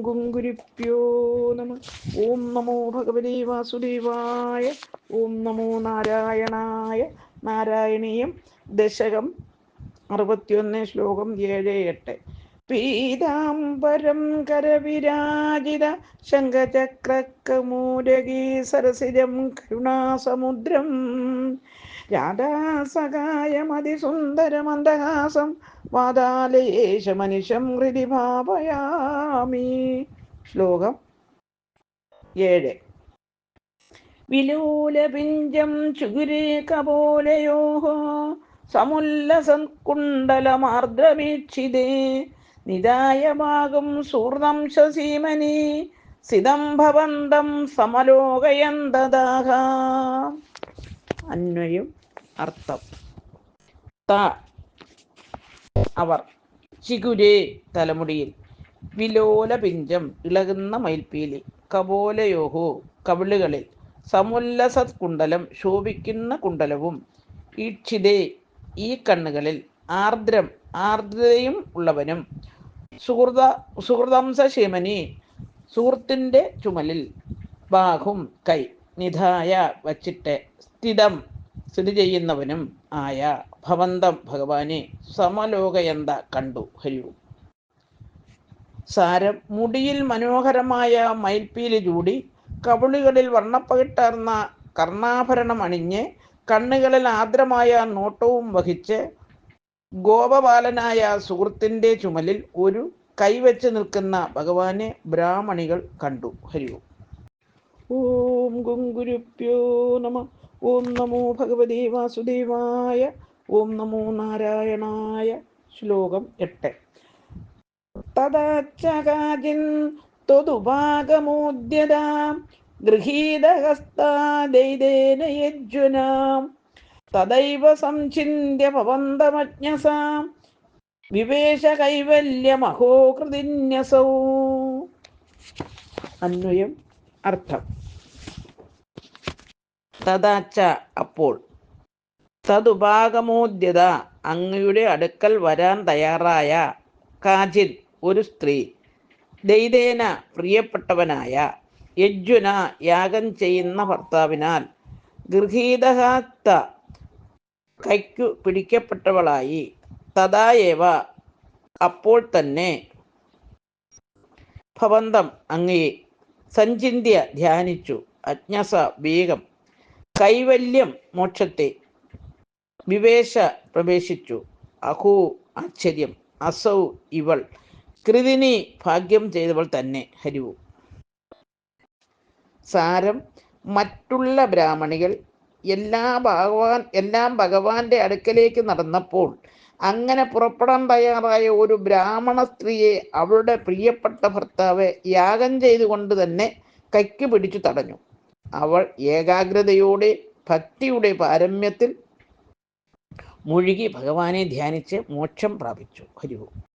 ഗുങ്കുരിപ്യോ നമ. ഓം നമോ ഭഗവതി വാസുദേവായ. ഓം നമോ നാരായണായ. നാരായണീയം ദശകം അറുപത്തിയൊന്ന് ശ്ലോകം ഏഴ് എട്ട്. പീതാംബരം കരവിരാജിത ശംഖചക്രക്കമൂരകീ സരസിജം കരുണാസമുദ്രം. രാധാസഹായമതിസുന്ദരമന്ദഹാസം വാതാലയേശ മനുഷ്യം ഹൃദി ഭാവയാമി. ശ്ലോകം ഏഴ്. വിലൂലപിഞ്ചം ചുഗുരേ കപോലയോ സമുല്ലസത്കുണ്ടലമാർദ്രമീക്ഷിതേ നിദായമാകും സൂർണം ശസീമനി സിതം ഭവന്തം സമലോകയന്തദാഹ. അന്വയം അർത്ഥം. ത അവർ ചിഗുരേ തലമുടിയിൽ വിലോല പിഞ്ചം ഇളകുന്ന മയിൽപ്പീലി കപോലയോഹോ കവിളുകളിൽ സമുല്ലസത് കുണ്ടലം ശോഭിക്കുന്ന കുണ്ടലവും ഈക്ഷിതേ ഈ കണ്ണുകളിൽ ആർദ്രം ആർദ്രതയും ഉള്ളവനും സുഹൃത സുഹൃതംസ ശേമനി സുഹൃത്തിന്റെ ചുമലിൽ ബാഹും കൈ നിധായ വച്ചിട്ട് സ്ഥിതം സ്ഥിതി ചെയ്യുന്നവനും ആയ ഭവന്തം ഭഗവാനെ സമലോകയന്ത കണ്ടു ഹരിവും സാരം മുടിയിൽ മനോഹരമായ മയിൽപ്പീൽ ചൂടി കവിളുകളിൽ വർണപ്പകിട്ടാർന്ന കർണാഭരണം അണിഞ്ഞ് കണ്ണുകളിൽ ആദ്രമായ നോട്ടവും വഹിച്ച് ഗോപബാലനായ സുഹൃത്തിന്റെ ചുമലിൽ ഒരു കൈവച്ച് നിൽക്കുന്ന ഭഗവാനെ ബ്രാഹ്മണികൾ കണ്ടു. ഹരിവും ഓം. ഗുങ്കുരുപ്യോ നമ. ഓം നമോ ഭഗവതി വാസുദേവായ. ഓം നമോ നാരായണായ. ശ്ലോകം എട്ട്. തദാച്ചകാജിൻ ത്വതുപാകമോദ്യതാം ഗൃഹീതഹസ്താദൈതേന യജ്വനാം തദൈവ സംചിന്യ പവന്തമജ്ഞസ വിവേശ കൈവല്യമഹോകൃതിന്യസൗ അന്വയം അർത്ഥം. തഥാച്ച അപ്പോൾ തതുപാകമോദ്യത അങ്ങയുടെ അടുക്കൽ വരാൻ തയ്യാറായ കാജിൻ ഒരു സ്ത്രീ ദൈതേന പ്രിയപ്പെട്ടവനായ യജ്വന യാഗം ചെയ്യുന്ന ഭർത്താവിനാൽ ഗൃഹീതഹാത്ത കൈക്കു പിടിക്കപ്പെട്ടവളായി. തഥായേവ അപ്പോൾ തന്നെ ഭവന്തം അങ്ങയെ സഞ്ചിന്യ ധ്യാനിച്ചു. അജ്ഞസ വേഗം. കൈവല്യം മോക്ഷത്തെ വിവേശ പ്രവേശിച്ചു. അഹോ ആശ്ചര്യം. അസൗ ഇവൾ. കൃതിനി ഭാഗ്യം ചെയ്തവൾ തന്നെ. ഹരിവു. സാരം. മറ്റുള്ള ബ്രാഹ്മണികൾ എല്ലാ ഭഗവാൻ എല്ലാം ഭഗവാന്റെ അടുക്കലേക്ക് നടന്നപ്പോൾ അങ്ങനെ പുറപ്പെടാൻ തയ്യാറായ ഒരു ബ്രാഹ്മണ സ്ത്രീയെ അവളുടെ പ്രിയപ്പെട്ട ഭർത്താവ് യാഗം ചെയ്തുകൊണ്ട് തന്നെ കൈക്ക് പിടിച്ചു തടഞ്ഞു. അവൾ ഏകാഗ്രതയോടെ ഭക്തിയുടെ പാരമ്യത്തിൽ മുഴുകി ഭഗവാനെ ധ്യാനിച്ച് മോക്ഷം പ്രാപിച്ചു. ഹരിവും